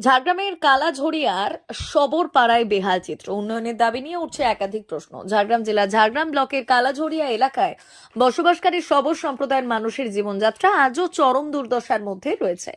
ঝাড়গ্রামের কালাঝড়িয়ার সবর পাড়ায় বেহাল চিত্র। উন্নয়নের দাবি নিয়ে উঠছে একাধিক প্রশ্ন। ঝাড়গ্রাম জেলা ঝাড়গ্রাম ব্লকের কালাঝড়িয়া এলাকায় বসবাসকারী সবর সম্প্রদায়ের মানুষের জীবনযাত্রা আজও চরম দুর্দশার মধ্যে রয়েছে।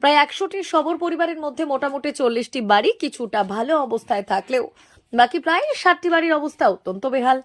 প্রায় একশোটি সবর পরিবারের মধ্যে মোটামুটি চল্লিশটি বাড়ি কিছুটা ভালো অবস্থায় থাকলেও বাকি প্রায় ষাটটি বাড়ির অবস্থা অত্যন্ত বেহাল।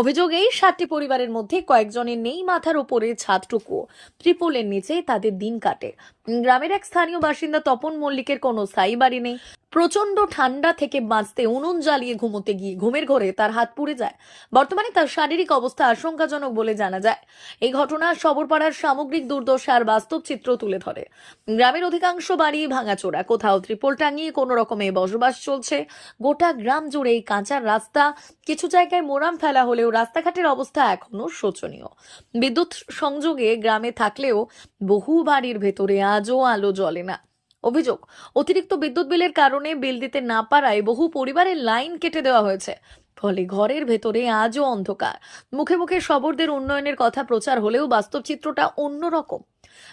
অভিযোগ এই ষাটটি পরিবারের মধ্যে কয়েকজনের নেই মাথার উপরে ছাদটুকু। ত্রিপলের নিচে তাদের দিন কাটে। গ্রামের এক স্থানীয় বাসিন্দা তপন মল্লিকের কোনো স্থায়ী বাড়ি নেই। প্রচণ্ড ঠান্ডা থেকে বাঁচতে উনুন জ্বালিয়ে ঘুমোতে গিয়ে ঘুমের ঘরে তার হাত পুড়ে যায়। বর্তমানে তার শারীরিক অবস্থা আশঙ্কাজনক বলে জানা যায়। এই ঘটনা সবরপাড়ার সামগ্রিক দুর্দশার বাস্তব চিত্র তুলে ধরে। গ্রামের অধিকাংশ বাড়ি ভাঙাচোরা। কোথাও ত্রিপল টাঙিয়ে কোনো রকমে বসবাস চলছে। গোটা গ্রাম জুড়ে এই কাঁচা রাস্তা। কিছু জায়গায় মোরাম ফেলা হলেও রাস্তাঘাটের অবস্থা এখনও শোচনীয়। বিদ্যুৎ সংযোগে গ্রামে থাকলেও বহু বাড়ির ভেতরে আজও আলো জ্বলে না। অভিযোগ অতিরিক্ত বিদ্যুৎ বিলের কারণে বিল দিতে না পারায় বহু পরিবারের লাইন কেটে দেওয়া হয়েছে। ফলে ঘরের ভেতরে আজও অন্ধকার। মুখে মুখে সবরদের উন্নয়নের কথা প্রচার হলেও বাস্তব চিত্রটা অন্যরকম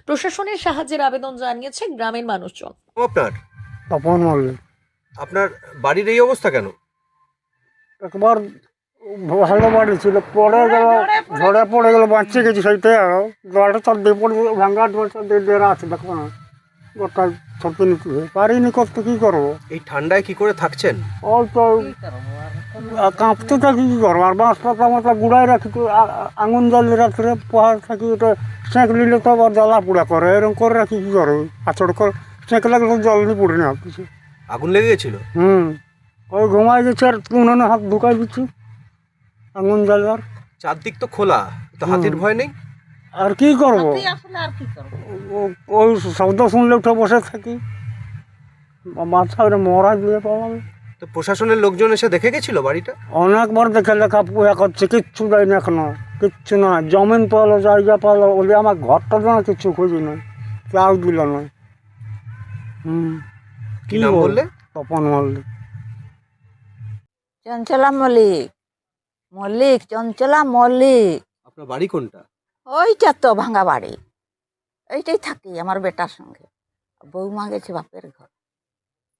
প্রশাসনের সাহায্যের আবেদন জানিয়েছে গ্রামের মানুষজন। আপনার? তপন মল্লিক। আপনার বাড়ির এই অবস্থা কেন? একবার ভালো বাড়ি ছিল পড়ে গেল ঝড়ে পড়ে গেল বাঁচিয়ে গেছি সেইটাই আর গাড়ি তার দিয়ে পড়ে ভাঙ্গা ডোরটা দিয়ে দেওয়া আছে দেখো না। গোটা ছপি নিতে। পারিনি করতে কী করব? এই ঠান্ডায় কি করে থাকছেন? তো কাঁপতে থাকি কী করব? আর বাঁশ পাতা মাথা গুড়ায় রাখি আঙুন জ্বালিয়ে রাত্রে পোহার থাকি ওটা সেঁক নিলে তো আবার জ্বালা পোড়া করে এরকম করে রাখি কী করব? আচড় করে সেঁক লাগলে জল নিয়ে পড়ে না কিছু। আগুন লেগে গেছিল? হুম। ওই ঘুমাই গেছে আর উনুনে হাত ঢুকাই দিচ্ছি। আঙুন জ্বালার। চারদিক তো খোলা তো হাতির ভয় নেই? আর কি করব? ও- ওই শব্দ শুনলে উঠে বসে থাকি। মাথা ওটা মরা দিয়ে পালাম। তো প্রশাসনের লোকজন এসে দেখে গেছিল বাড়িটা? অনেকবার দেখে লেখা পুয়া করছে কিচ্ছু দেয় না এখনও কিচ্ছু না। জমিন পালো জায়গা পালো বলে আমার ঘরটা না কিচ্ছু খুঁজি না কেউ দিল না। হুম। কি নাম বললে? তপন মল্লিক। চঞ্চলা মল্লিক। মল্লিক চঞ্চলা মল্লিক। আপনার বাড়ি কোনটা? ওইটা তো ভাঙা বাড়ি। এইটাই থাকি আমার বেটার সঙ্গে। বৌমা গেছে বাপের ঘর।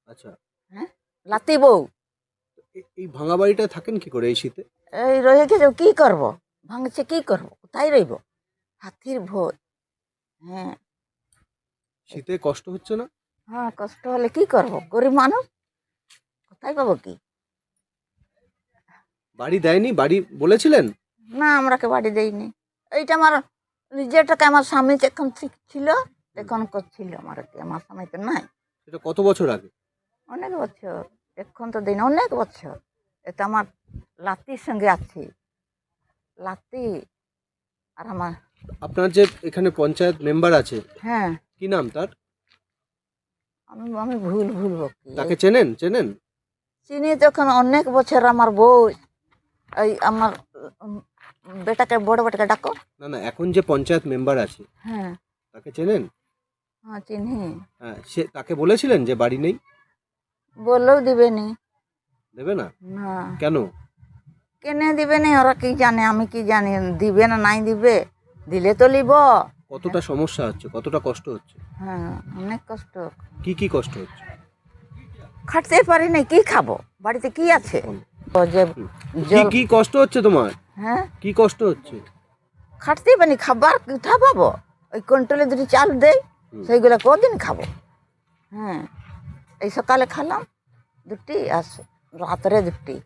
আচ্ছা। হ্যাঁ? লাতি বউ। এই ভাঙা বাড়িটা থাকেন কি করে এই শীতে? এই রয়ে গেছে কি করব? ভাঙছে কি করব? কোথায় রইব? হাতির ভোজ হ্যাঁ। শীতে কষ্ট হচ্ছে না? হ্যাঁ কষ্ট হলে কি করব? গরিব মানুষ? কোথায় পাবো কি? বাড়ি দেয়নি? বাড়ি বলেছিলেন? না আমরাকে বাড়ি দেয়নি এইটা আমার নিজের টাকা আমার স্বামী যখন ঠিক ছিল তখন করছিল। আমার আমার স্বামী তো নাই? সেটা কত বছর আগে? অনেক বছর। এখন তো দিন অনেক বছর। এটা আমার লাতির সঙ্গে আছি। লাতি আর আমার আপনার যে এখানে পঞ্চায়েত মেম্বার আছে হ্যাঁ। কি নাম তার? আমি আমি ভুল ভুল কি? তাকে চেনেন? চেনেন? চিনি তখন অনেক বছর আমার বউ এই আমার বেটাকে বড় বেটাকে ডাকো। না না এখন যে পঞ্চায়েত মেম্বার আছে হ্যাঁ। তাকে চেনেন? হ্যাঁ চিনি। হ্যাঁ সে তাকে বলেছিলেন যে বাড়ি নেই? বললেও দিবে নি দেবে না? না। কেন? কেনে দিবে নি ওরা কি জানে? আমি কি জানি? দিবে না নাই দিবে? দিলে তো লিব। কতটা সমস্যা হচ্ছে? কতটা কষ্ট হচ্ছে? হ্যাঁ অনেক কষ্ট। কি কি কষ্ট হচ্ছে? খাটতে পারি না কি খাব? বাড়িতে কি আছে? যে কি জল কি কষ্ট হচ্ছে তোমার? হ্যাঁ? কি কষ্ট হচ্ছে? খাটতেই পারি খাবার কোথা পাবো? ওই কন্ট্রোলে দুটি চাল দেয় সেইগুলো কদিন খাব? হ্যাঁ এই সকালে খেলাম দুটি আর স- রাত্রে দুটি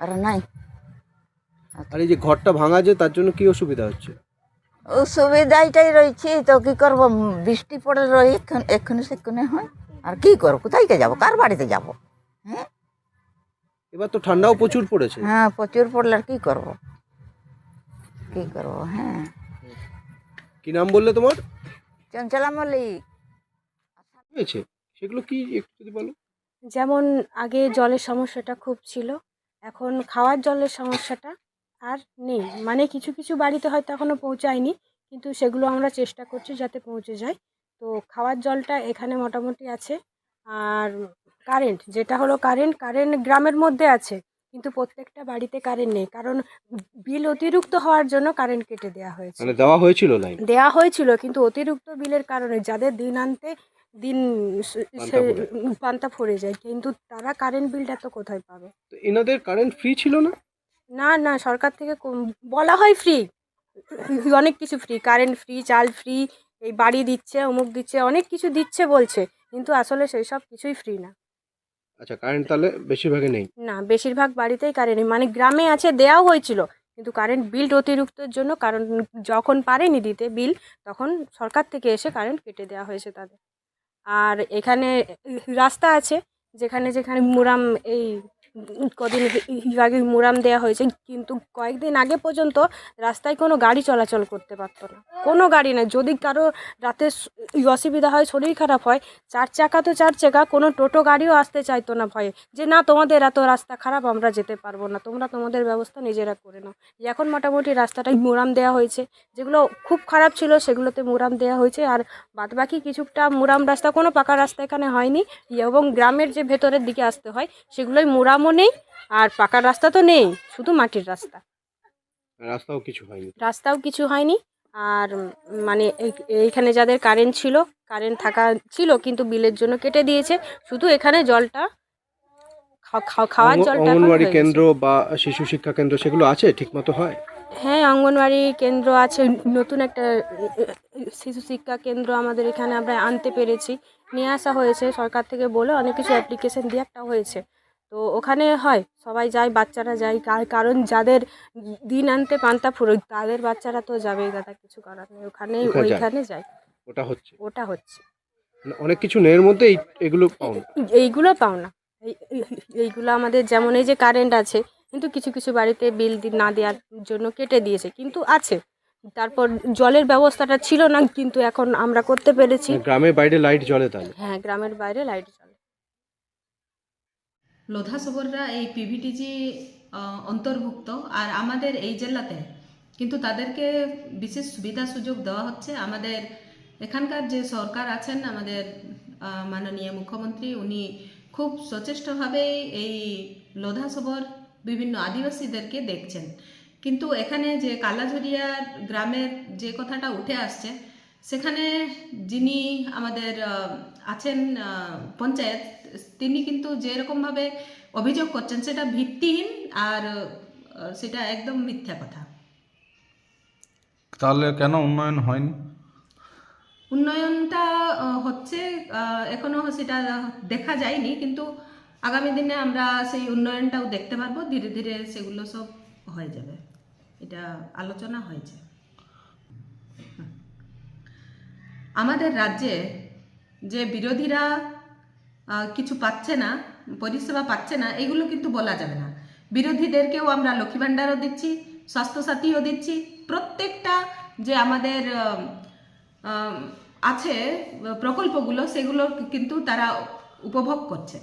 আর নাই। আর এই যে ঘরটা ভাঙা যে তার জন্য কি অসুবিধা হচ্ছে? ও সুবিধাটাই রয়েছে তো কি করব? বৃষ্টি পড়ে রই এখন এক্ষুনি সেক্ষুনি হয়। আর কি করব? কোথায় যাব? কার বাড়িতে যাব? হ্যাঁ? এবার তো ঠান্ডাও প্রচুর পড়েছে। হ্যাঁ প্রচুর পড়লে আর কি করব? কি করব? হ্যাঁ। কি নাম বললে তোমার? চঞ্চলা মল্লিক। হয়েছে? সেগুলো কি একটু যদি বলো। যেমন আগে জলের সমস্যাটা খুব ছিল এখন খাওয়ার জলের সমস্যাটা আর নেই। মানে কিছু কিছু বাড়িতে হয়তো এখনও পৌঁছায়নি কিন্তু সেগুলো আমরা চেষ্টা করছি যাতে পৌঁছে যায়। তো খাওয়ার জলটা এখানে মোটামুটি আছে আর কারেন্ট যেটা হলো কারেন্ট কারেন্ট গ্রামের মধ্যে আছে কিন্তু প্রত্যেকটা বাড়িতে কারেন্ট নেই কারণ বিল অতিরিক্ত হওয়ার জন্য কারেন্ট কেটে দেওয়া হয়েছে। মানে দেওয়া হয়েছিল লাইন দেওয়া হয়েছিল কিন্তু অতিরিক্ত বিলের কারণে যাদের দিন আনতে দিন পান্তা ফুরে যায় কিন্তু তারা কারেন্ট বিলটা তো কোথায় পাবে? তো এনাদের কারেন্ট ফ্রি ছিল না? না না সরকার থেকে বলা হয় ফ্রি অনেক কিছু ফ্রি কারেন্ট ফ্রি চাল ফ্রি এই বাড়ি দিচ্ছে অমুক দিচ্ছে অনেক কিছু দিচ্ছে বলছে কিন্তু আসলে সেই সব কিছুই ফ্রি না। আচ্ছা কারেন্ট তাহলে বেশিরভাগই নেই না, বেশিরভাগ বাড়িতেই কারেন্ট। মানে গ্রামে আছে, দেওয়াও হয়েছিল, কিন্তু কারেন্ট বিল অতিরিক্তর জন্য, কারণ যখন পারেনি দিতে বিল তখন সরকার থেকে এসে কারেন্ট কেটে দেওয়া হয়েছে তাদের আর এখানে রাস্তা আছে, যেখানে যেখানে মুরাম এই কদিন আগে মুরাম দেওয়া হয়েছে, কিন্তু কয়েকদিন আগে পর্যন্ত রাস্তায় কোনো গাড়ি চলাচল করতে পারতো না। কোনো গাড়ি না যদি কারও রাতে অসুবিধা হয়, শরীর খারাপ হয়, চার চাকা তো চার চাকা, কোনো টোটো গাড়িও আসতে চাইতো না ভয়ে। যে না, তোমাদের এত রাস্তা খারাপ, আমরা যেতে পারব না। তোমরা তোমাদের ব্যবস্থা নিজেরা করে নাও। এখন মোটামুটি রাস্তাটাই মুরাম দেওয়া হয়েছে। যেগুলো খুব খারাপ ছিল, সেগুলোতে মুরাম দেওয়া হয়েছে। আর বাদবাকি কিছুটা মুরাম রাস্তা কোনো পাকা রাস্তা এখানে হয়নি। এবং গ্রামের যে ভেতরের দিকে আসতে হয় সেগুলোই মুরামও নেই আর পাকার রাস্তা তো নেই শুধু মাটির রাস্তা। রাস্তাও কিছু হয়নি। রাস্তাও কিছু হয়নি আর মানে এইখানে যাদের কারেন্ট ছিল কারেন্ট থাকা ছিল কিন্তু বিলের জন্য কেটে দিয়েছে শুধু এখানে জলটা খাওয়ার জলটা অঙ্গনওয়াড়ি কেন্দ্র বা শিশু শিক্ষা কেন্দ্র সেগুলো আছে? ঠিকমতো হয়? হ্যাঁ অঙ্গনওয়াড়ি কেন্দ্র আছে নতুন একটা শিশু শিক্ষা কেন্দ্র আমাদের এখানে আমরা আনতে পেরেছি। নিয়ে আসা হয়েছে সরকার থেকে বলে অনেক কিছু অ্যাপ্লিকেশন দিয়ে একটা হয়েছে। তো ওখানে হয় সবাই যায় বাচ্চারা যায়। কার- কারণ যাদের দিন আনতে পান্তা ফুরো তাদের বাচ্চারা তো যাবেই দাদা কিছু করার নেই। ওখানে ওইখানে যায়। ওটা হচ্ছে? ওটা হচ্ছে। অনেক কিছু নেয়ের মধ্যে এগুলো পাও এইগুলো পাও না। এই- এই- এইগুলো আমাদের যেমন এই যে কারেন্ট আছে কিন্তু কিছু কিছু বাড়িতে বিল না দেওয়ার জন্য কেটে দিয়েছে কিন্তু আছে। তারপর জলের ব্যবস্থাটা ছিল না কিন্তু এখন আমরা করতে পেরেছি। মানে গ্রামের বাইরে লাইট জ্বলে তাহলে? হ্যাঁ গ্রামের বাইরে লাইট জ্বলে। লোধা সবররা এই পিভিটিজি অন্তর্ভুক্ত। আর আমাদের এই জেলাতে কিন্তু তাদেরকে বিশেষ সুবিধা সুযোগ দেওয়া হচ্ছে। আমাদের এখানকার যে সরকার আছেন, আমাদের মাননীয় মুখ্যমন্ত্রী, উনি খুব সচেষ্টভাবে এই লোধা সবর বিভিন্ন আদিবাসীদেরকে দেখছেন। কিন্তু এখানে যে কালাঝরিয়া গ্রামের যে কথাটা উঠে আসছে সেখানে যিনি আমাদের আছেন পঞ্চায়েত তিনি কিন্তু যেরকমভাবে অভিযোগ করছেন সেটা ভিত্তিহীন আর সেটা একদম মিথ্যা কথা। তাহলে কেন উন্নয়ন হয়নি? উন্নয়নটা হচ্ছে এখনও সেটা দেখা যায়নি কিন্তু আগামী দিনে আমরা সেই উন্নয়নটাও দেখতে পারব ধীরে ধীরে সেগুলো সব হয়ে যাবে। এটা আলোচনা হয়েছে। আমাদের রাজ্যে যে বিরোধীরা কিছু পাচ্ছে না, পরিষেবা পাচ্ছে না, এগুলো কিন্তু বলা যাবে না। বিরোধীদেরকেও আমরা লক্ষ্মী ভাণ্ডারও দিচ্ছি, স্বাস্থ্যসাথীও দিচ্ছি। প্রত্যেকটা যে আমাদের আছে প্রকল্পগুলো, সেগুলো কিন্তু তারা উপভোগ করছেন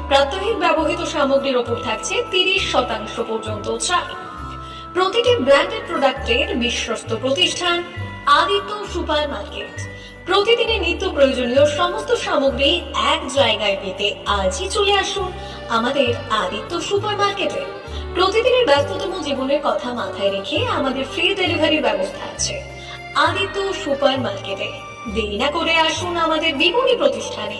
প্রাত্যহিক ব্যবহৃত সামগ্রীর উপর থাকছে তিরিশ শতাংশ পর্যন্ত ছাড় প্রতিটি ব্র্যান্ডেড প্রোডাক্টের বিশ্বস্ত প্রতিষ্ঠান, আদিত্য সুপার মার্কেট প্রতিদিনের নিত্য প্রয়োজনীয় সমস্ত সামগ্রী এক জায়গায় পেতে আজই চলে আসুন আমাদের আদিত্য সুপার মার্কেটে প্রতিদিনের ব্যস্ততম জীবনের কথা মাথায় রেখে আমাদের ফ্রি ডেলিভারি ব্যবস্থা আছে। আদিত্য সুপার মার্কেটে দেরি না করে আসুন আমাদের বিপণী প্রতিষ্ঠানে।